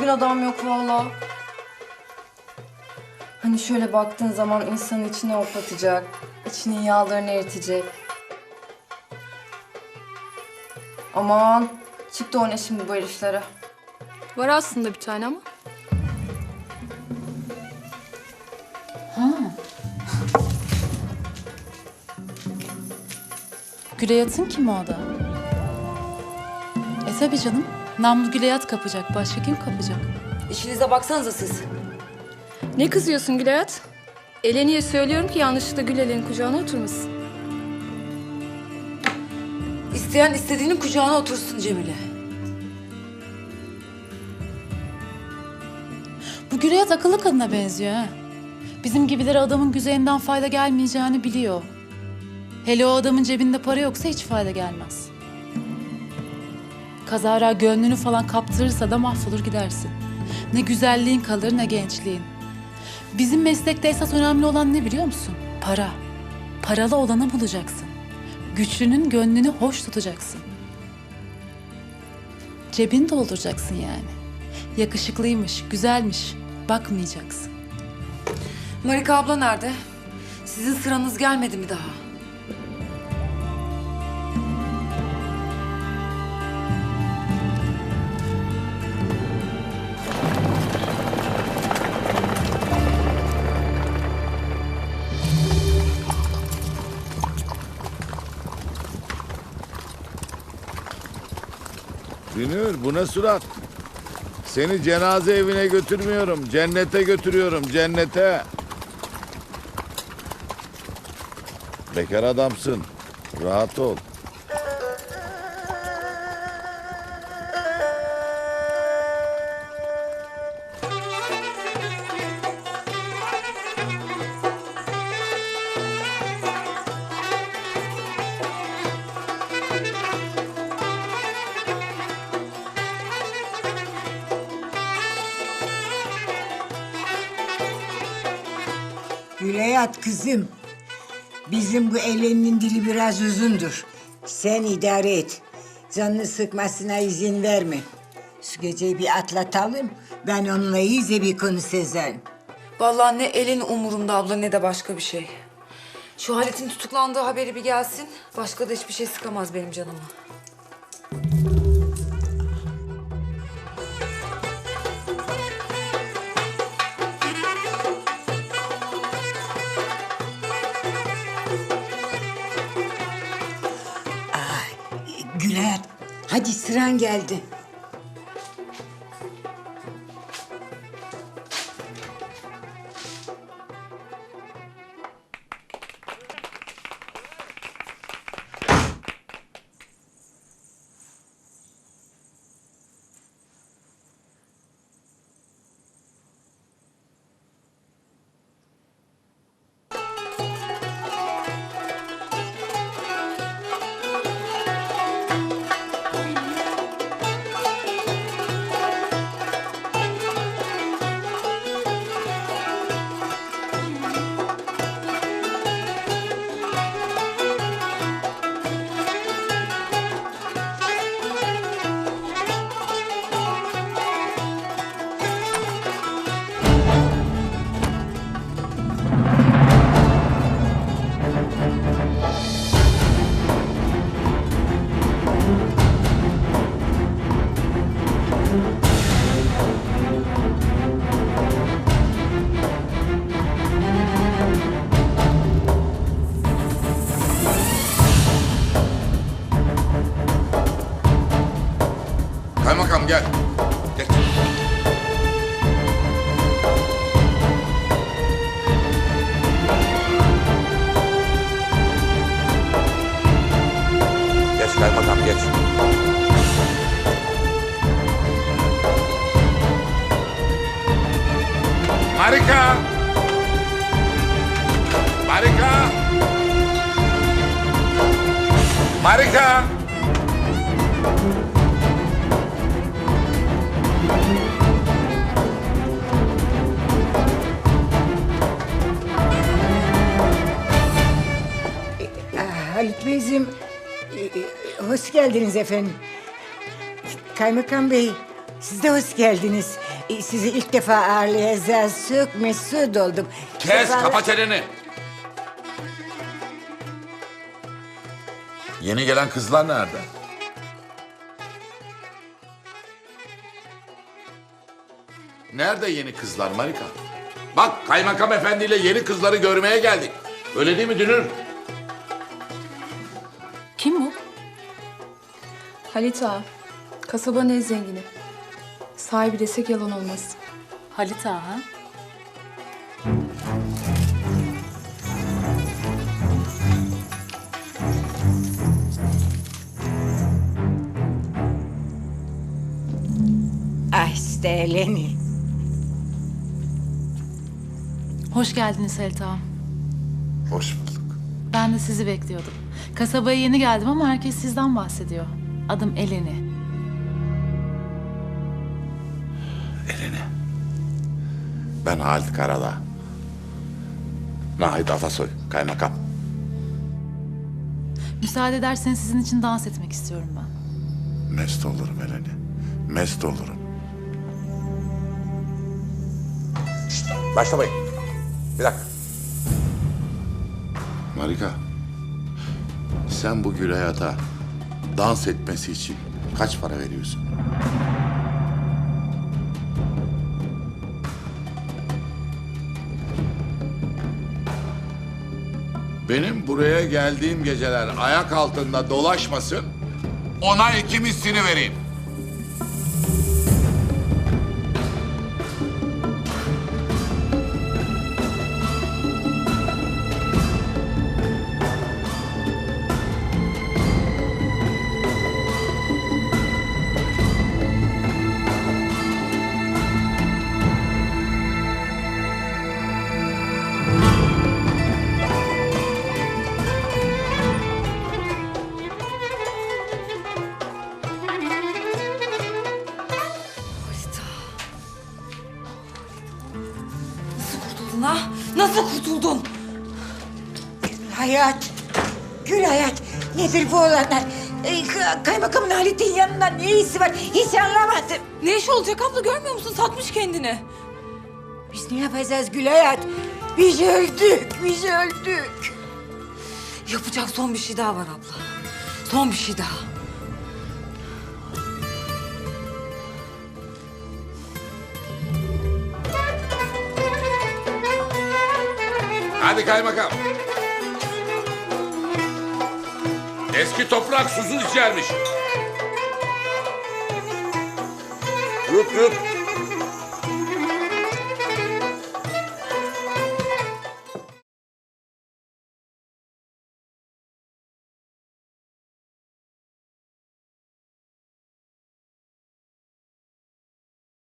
güzel adam yok valla. Hani şöyle baktığın zaman insanın içine hoplatacak, içinin yağlarını eritecek. Aman çıktı o ne şimdi bu heriflere. Var aslında bir tane ama. Güleyat'ın kim o da? E tabii canım. Namlu Güleyat kapacak. Başka kim kapacak? İşinize baksanıza siz. Ne kızıyorsun Gülayat? Eleni'ye söylüyorum ki yanlışlıkla Gül Elen'in kucağına oturmasın. İsteyen istediğinin kucağına otursun Cemile. Bu Güleyat akıllı kadına benziyor ha. Bizim gibileri adamın güzelinden fayda gelmeyeceğini biliyor. Hele o adamın cebinde para yoksa hiç fayda gelmez. Kazara gönlünü falan kaptırırsa da mahvolur gidersin. Ne güzelliğin kalır ne gençliğin. Bizim meslekte esas önemli olan ne biliyor musun? Para. Paralı olanı bulacaksın. Güçlünün gönlünü hoş tutacaksın. Cebini dolduracaksın yani. Yakışıklıymış, güzelmiş. Bakmayacaksın. Marika abla nerede? Sizin sıranız gelmedi mi daha? Dünür bu ne surat? Seni cenaze evine götürmüyorum. Cennete götürüyorum. Cennete. Bekar adamsın. Rahat ol. Güleyat kızım. Bizim bu Ellen'in dili biraz uzundur. Sen idare et. Canını sıkmasına izin verme. Şu geceyi bir atlatalım. Ben onunla iyice bir konuşacağım. Vallahi ne elin umurumda abla ne de başka bir şey. Şu Halit'in tutuklandığı haberi bir gelsin. Başka da hiçbir şey sıkamaz benim canımı. Güleyat hadi sıran geldi. Kaymakam gel. Geç. Kaymakam geç. Marika! Marika! Marika! Geldiniz efendim. Kaymakam Bey, siz de hoş geldiniz. E, Sizi ilk defa ağırlayacağız. Sık mesut oldum. Kes Sefalar- kapa çeneni. Yeni gelen kızlar nerede? Nerede yeni kızlar Marika? Bak kaymakam efendiyle yeni kızları görmeye geldik. Öyle değil mi Dünür? Halit ağa. Kasabanın en zengini. Sahibi desek yalan olmaz. Halit Ağa ha? Ah işte Eleni. Hoş geldiniz Halit Ağa. Hoş bulduk. Ben de sizi bekliyordum. Kasabaya yeni geldim ama herkes sizden bahsediyor. Adım Eleni. Elini. Ben Halit Karadağ. Nahit Atasoy, kaymakam. Müsaade ederseniz sizin için dans etmek istiyorum ben. Mest olurum Eleni. Mest olurum. Başlamayın. Bir dakika. Marika. Sen bu Gülayat'a dans etmesi için kaç para veriyorsun? Benim buraya geldiğim geceler ayak altında dolaşmasın. Ona iki vereyim. Nasıl kurtuldun? Hayat. Gül hayat. Nedir bu olanlar? E, k- kaymakamın Halit'in yanında ne işi var? Hiç anlamadım. Ne iş olacak abla görmüyor musun? Satmış kendini. Biz ne yapacağız Gül hayat? Biz öldük. Biz öldük. Yapacak son bir şey daha var abla. Son bir şey daha. Hadi kaymakam. Eski toprak susuz içermiş. Yut yut.